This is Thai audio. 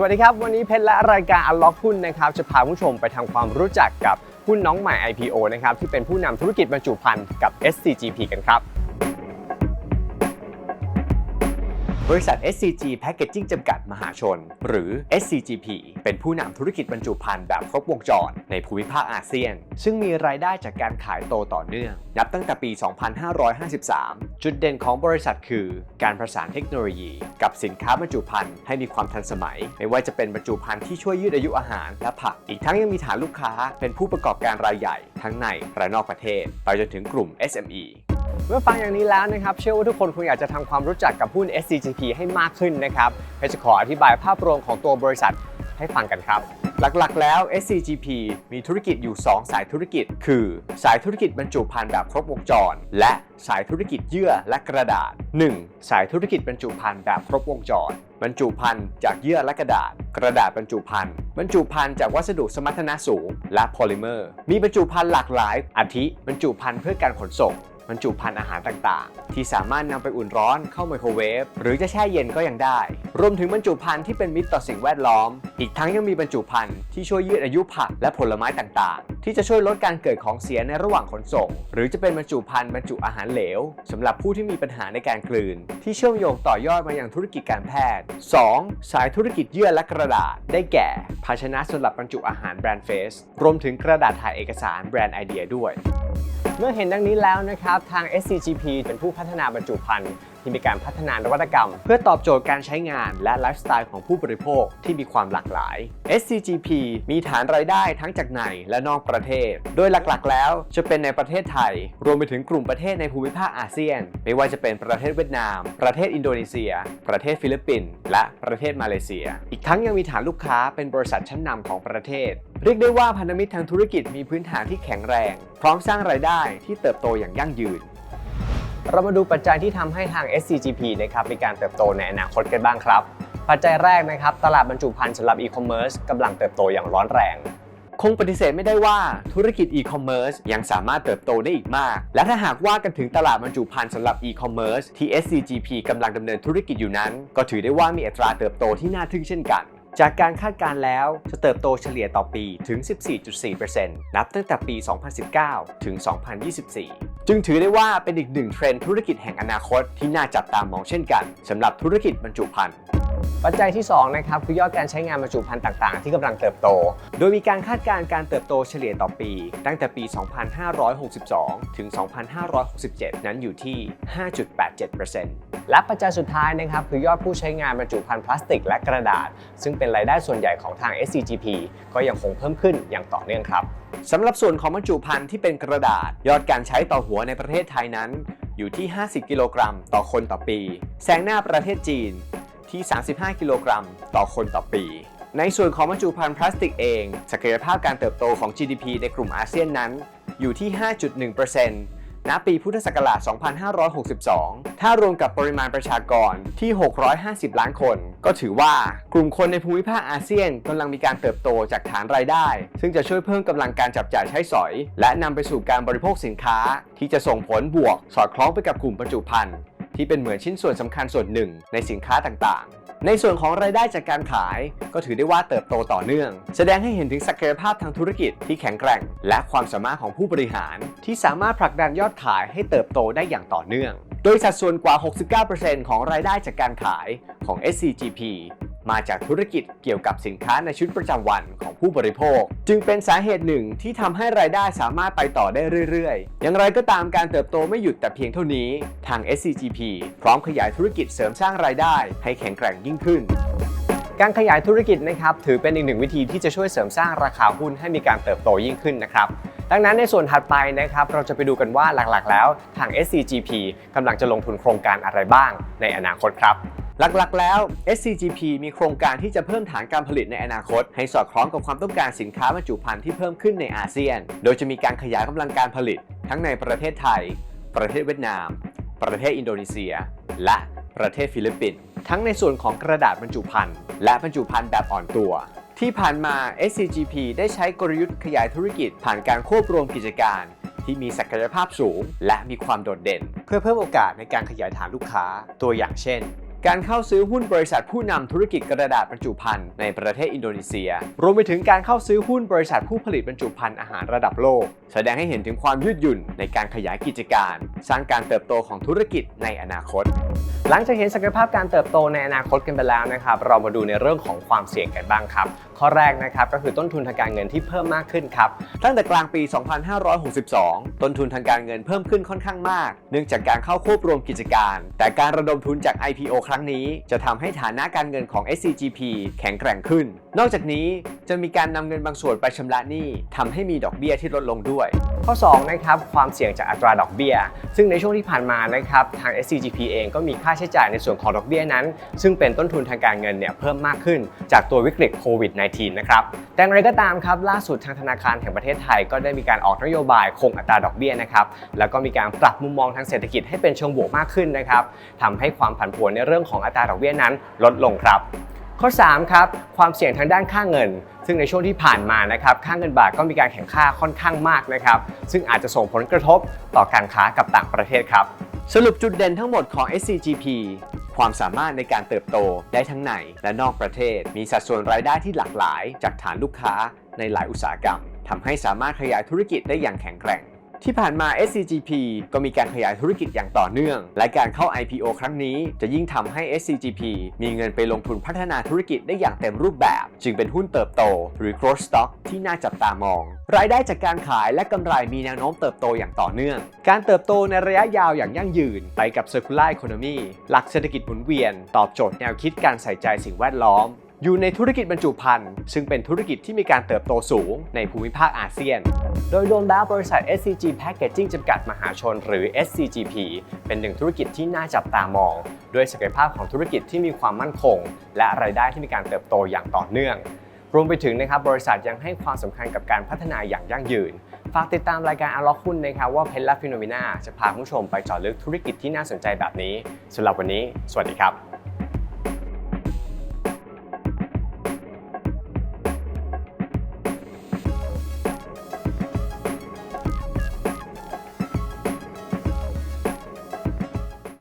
สวัสดีครับ วันนี้เพชรและรายการ Unlock หุ้นนะครับจะพาผู้ชมไปทำความรู้จักกับหุ้นน้องใหม่ IPO นะครับที่เป็นผู้นำธุรกิจบรรจุภัณฑ์กับ SCGP กันครับ บริษัท SCG Packaging จำกัดมหาชน หรือ SCGP เป็นผู้นำธุรกิจบรรจุภัณฑ์แบบครบวงจร ในภูมิภาคอาเซียน ซึ่งมีรายได้จากการขายโตต่อเนื่อง นับตั้งแต่ปี 2553 จุดเด่นของบริษัทคือ การประสานเทคโนโลยี กับสินค้าบรรจุภัณฑ์ให้มีความทันสมัย ไม่ว่าจะเป็นบรรจุภัณฑ์ที่ช่วยยืดอายุอาหารและผัก อีกทั้งยังมีฐานลูกค้า เป็นผู้ประกอบการรายใหญ่ ทั้งในและนอกประเทศ ไปจนถึงกลุ่ม SME เมื่อฟังอย่างนี้แล้วนะครับ เชื่อว่าทุกคนคงอยากจะทำความรู้จักกับหุ้น SCGP ให้มากขึ้นนะครับเพจะขออธิบายภาพรวมของตัวบริษัทให้ฟังกันครับ หลักๆ แล้ว SCGP มีธุรกิจอยู่ 2 สายธุรกิจ คือ สายธุรกิจบรรจุภัณฑ์แบบครบวงจร และสายธุรกิจเยื่อและกระดาษ 1. สายธุรกิจบรรจุภัณฑ์แบบครบวงจร บรรจุภัณฑ์จากเยื่อและกระดาษ กระดาษบรรจุภัณฑ์บรรจุภัณฑ์จากวัสดุสมรรถนะสูง และโพลิเมอร์ มีบรรจุภัณฑ์หลากหลายอาทิบรรจุภัณฑ์เพื่อการขนส่ง บรรจุภัณฑ์อาหารต่างๆ ที่สามารถนำไปอุ่นร้อนเข้าไมโครเวฟหรือจะแช่เย็นก็ยังได้ รวมถึงบรรจุภัณฑ์ที่เป็นมิตรต่อสิ่งแวดล้อม อีกทั้งยังมีบรรจุภัณฑ์ที่ช่วยยืดอายุผักและผลไม้ต่างๆ ที่จะช่วยลดการเกิดของเสียในระหว่างขนส่ง หรือจะเป็นบรรจุภัณฑ์บรรจุอาหารเหลวสำหรับผู้ที่มีปัญหาในการกลืน ที่เชื่อมโยงต่อยอดมาอยังธุรกิจการแพทย์ 2. สายธุรกิจเยื่อและกระดาษ ได้แก่ ภาชนะสำหรับบรรจุอาหารแบรนด์เฟสรวมถึงกระดาษถ่ายเอกสารแบรนด์ไอเดียด้วย เมื่อเห็นดังนี้แล้วนะครับ ทาง SCGP เป็นผู้พัฒนาบรรจุภัณฑ์ ที่มีการพัฒนานวัตกรรม เพื่อตอบโจทย์การใช้งานและไลฟ์สไตล์ของผู้บริโภคที่มีความหลากหลาย SCGP มีฐานรายได้ทั้งจากในและนอกประเทศ โดยหลักๆ แล้วจะเป็นในประเทศไทย รวมไปถึงกลุ่มประเทศในภูมิภาคอาเซียน ไม่ว่าจะเป็นประเทศเวียดนาม ประเทศอินโดนีเซีย ประเทศฟิลิปปินส์และประเทศมาเลเซีย อีกทั้งยังมีฐานลูกค้าเป็นบริษัทชั้นนำของประเทศ เรียกได้ว่าพันธมิตรทางธุรกิจมีพื้นฐานที่แข็งแรง พร้อมสร้างรายได้ที่เติบโตอย่างยั่งยืน เรามาดูปัจจัยที่ทำให้ทาง SCGP นะครับมีการเติบโตในอนาคตกันบ้างครับ ปัจจัยแรกนะครับ ตลาดบรรจุภัณฑ์สำหรับอีคอมเมิร์ซกำลังเติบโตอย่างร้อนแรงคงปฏิเสธไม่ได้ว่าธุรกิจอีคอมเมิร์ซยังสามารถเติบโตได้อีกมาก และถ้าหากว่ากันถึงตลาดบรรจุภัณฑ์สำหรับอีคอมเมิร์ซที่ SCGP กำลังดำเนินธุรกิจอยู่นั้น ก็ถือได้ว่ามีอัตราเติบโตที่น่าทึ่งเช่นกัน จากการคาดการณ์แล้วจะเติบโตเฉลี่ยต่อปีถึง 14.4%นับตั้งแต่ปี 2019 ถึง 2024 จึงถือได้ว่าเป็นอีกหนึ่งเทรนด์ธุรกิจแห่งอนาคตที่น่าจับตามองเช่นกันสำหรับธุรกิจบรรจุภัณฑ์ ปัจจัยที่2นะครับคือยอดการใช้งานบรรจุภัณฑ์ต่างๆ ที่กำลังเติบโต โดยมีการคาดการณ์การเติบโตเฉลี่ยต่อปี ตั้งแต่ปี 2562 ถึง 2567 นั้นอยู่ที่ 5.87%และปัจจัยสุดท้ายนะครับคือยอดผู้ใช้งานบรรจุภัณฑ์พลาสติกและกระดาษ ซึ่งเป็นรายได้ส่วนใหญ่ของทาง SCGP ก็ยังคงเพิ่มขึ้นอย่างต่อเนื่องครับสำหรับส่วนของบรรจุภัณฑ์ที่เป็นกระดาษ ยอดการใช้ต่อหัวในประเทศไทยนั้นอยู่ที่ 50 กิโลกรัม ต่อคนต่อปี แซงหน้าประเทศจีน ที่ 35 กิโลกรัมต่อคนต่อปี ในส่วนของบรรจุภัณฑ์พลาสติกเอง ศักยภาพการเติบโตของ GDP ในกลุ่มอาเซียนนั้น อยู่ที่ 5.1%ณ ปีพุทธศักราช 2562 ถ้ารวมกับปริมาณประชากรที่ 650 ล้านคน ก็ถือว่ากลุ่มคนในภูมิภาคอาเซียนกำลังมีการเติบโตจากฐานรายได้ ซึ่งจะช่วยเพิ่มกำลังการจับจ่ายใช้สอย และนำไปสู่การบริโภคสินค้า ที่จะส่งผลบวก สอดคล้องไปกับกลุ่มบรรจุภัณฑ์ ที่เป็นเหมือนชิ้นส่วนสำคัญส่วนหนึ่งในสินค้าต่างๆ ในส่วนของรายได้จากการขายก็ถือได้ว่าเติบโตต่อเนื่อง แสดงให้เห็นถึงศักยภาพทางธุรกิจที่แข็งแกร่ง และความสามารถของผู้บริหาร ที่สามารถผลักดันยอดขายให้เติบโตได้อย่างต่อเนื่อง โดยสัดส่วนกว่า 69%ของรายได้จากการขายของ SCGP มาจากธุรกิจเกี่ยวกับสินค้าในชีวิตประจำวันของผู้บริโภค จึงเป็นสาเหตุหนึ่งที่ทำให้รายได้สามารถไปต่อได้เรื่อยๆ อย่างไรก็ตามการเติบโตไม่หยุดแต่เพียงเท่านี้ทาง SCGP พร้อมขยายธุรกิจเสริมสร้างรายได้ ให้แข็งแกร่งยิ่งขึ้นการขยายธุรกิจนะครับถือเป็นอีกหนึ่งวิธีที่จะช่วยเสริมสร้างราคาหุ้นให้มีการเติบโตยิ่งขึ้นนะครับดังนั้นในส่วนถัดไปนะครับเราจะไปดูกันว่าหลักๆ แล้วทาง SCGP กำลังจะลงทุนโครงการอะไรบ้างในอนาคตครับ หลักๆ แล้ว SCGP มีโครงการที่จะเพิ่มฐานการผลิตในอนาคต ให้สอดคล้องกับความต้องการสินค้าบรรจุภัณฑ์ที่เพิ่มขึ้นในอาเซียน โดยจะมีการขยายกำลังการผลิต ทั้งในประเทศไทย ประเทศเวียดนาม ประเทศอินโดนีเซีย และประเทศฟิลิปปินส์ทั้งในส่วนของกระดาษบรรจุภัณฑ์และบรรจุภัณฑ์แบบอ่อนตัว ที่ผ่านมา SCGP ได้ใช้กลยุทธ์ขยายธุรกิจ ผ่านการควบรวมกิจการ ที่มีศักยภาพสูง และมีความโดดเด่น เพื่อเพิ่มโอกาสในการขยายฐานลูกค้าตัวอย่างเช่น การเข้าซื้อหุ้นบริษัทผู้นำธุรกิจกระดาษบรรจุภัณฑ์ในประเทศอินโดนีเซีย รวมไปถึงการเข้าซื้อหุ้นบริษัทผู้ผลิตบรรจุภัณฑ์อาหารระดับโลก แสดงให้เห็นถึงความยืดหยุ่นในการขยายกิจการ สร้างการเติบโตของธุรกิจในอนาคต หลังจากเห็นศักยภาพการเติบโตในอนาคตกันไปแล้วนะครับ เรามาดูในเรื่องของความเสี่ยงกันบ้างครับ ข้อแรกนะครับก็คือต้นทุนทางการเงินที่เพิ่มมากขึ้นครับ ตั้งแต่กลางปี 2562 ต้นทุนทางการเงินเพิ่มขึ้นค่อนข้างมาก เนื่องจากการเข้าควบรวมกิจการ แต่การระดมทุนจาก IPO ครั้งนี้ จะทำให้ฐานะการเงินของ SCGP แข็งแกร่งขึ้น นอกจากนี้จะมีการนำเงินบางส่วนไปชำระหนี้ทำให้มีดอกเบี้ยที่ลดลงด้วย ข้อ2นะครับความเสี่ยงจากอัตราดอกเบี้ย ซึ่งในช่วงที่ผ่านมานะครับทาง SCGP เองก็มีค่าใช้จ่ายในส่วนของดอกเบี้ยนั้น ซึ่งเป็นต้นทุนทางการเงินเนี่ยเพิ่มมากขึ้นจากตัววิกฤตโควิด -19 นะครับแต่อย่างไรก็ตามครับล่าสุดทางธนาคารแห่งประเทศไทยก็ได้มีการออกนโยบายคงอัตราดอกเบี้ยนะครับแล้วก็มีการปรับมุมมองทางเศรษฐกิจให้เป็นเชิงบวกมากขึ้นนะครับทำให้ความผันผวนในเรื่องของอัตราดอกเบี้ยนั้นลดลงครับ ข้อ3ครับความเสี่ยงทางด้านค่าเงิน ซึ่งในช่วงที่ผ่านมานะครับค่าเงินบาทก็มีการแข่งค่าค่อนข้างมากนะครับซึ่งอาจจะส่งผลกระทบต่อการค้ากับต่างประเทศครับ สรุปจุดเด่นทั้งหมดของ SCGP ความสามารถในการเติบโตได้ทั้งในและนอกประเทศ มีสัดส่วนรายได้ที่หลากหลาย จากฐานลูกค้าในหลายอุตสาหกรรมทำให้สามารถขยายธุรกิจได้อย่างแข็งแกร่ง ที่ผ่านมา SCGP ก็มีการขยายธุรกิจอย่างต่อเนื่อง และการเข้า IPO ครั้งนี้จะยิ่งทำให้ SCGP มีเงินไปลงทุนพัฒนาธุรกิจได้อย่างเต็มรูปแบบ จึงเป็นหุ้นเติบโต หรือ growth stock ที่น่าจับตามอง รายได้จากการขายและกำไรมีแนวโน้มเติบโตอย่างต่อเนื่อง การเติบโตในระยะยาวอย่างยั่งยืน ไปกับ circular economy หลักเศรษฐกิจหมุนเวียน ตอบโจทย์แนวคิดการใส่ใจสิ่งแวดล้อม อยู่ในธุรกิจบรรจุภัณฑ์ซึ่งเป็นธุรกิจที่มีการเติบโตสูงในภูมิภาคอาเซียน โดยรวมแล้วบริษัท SCG Packaging จำกัดมหาชนหรือ SCGP เป็นหนึ่งธุรกิจที่น่าจับตามอง ด้วยศักยภาพของธุรกิจที่มีความมั่นคง และรายได้ที่มีการเติบโตอย่างต่อเนื่อง รวมไปถึงนะครับบริษัทยังให้ความสำคัญกับการพัฒนาอย่างยั่งยืน ฝากติดตามรายการอ n ล็อกหุ้นนะครับว่าเพนและฟิโนมิน่าจะพาคุณผู้ชมไปเจาะลึกธุรกิจที่น่าสนใจแบบนี้สำหรับวันนี้ สวัสดีครับ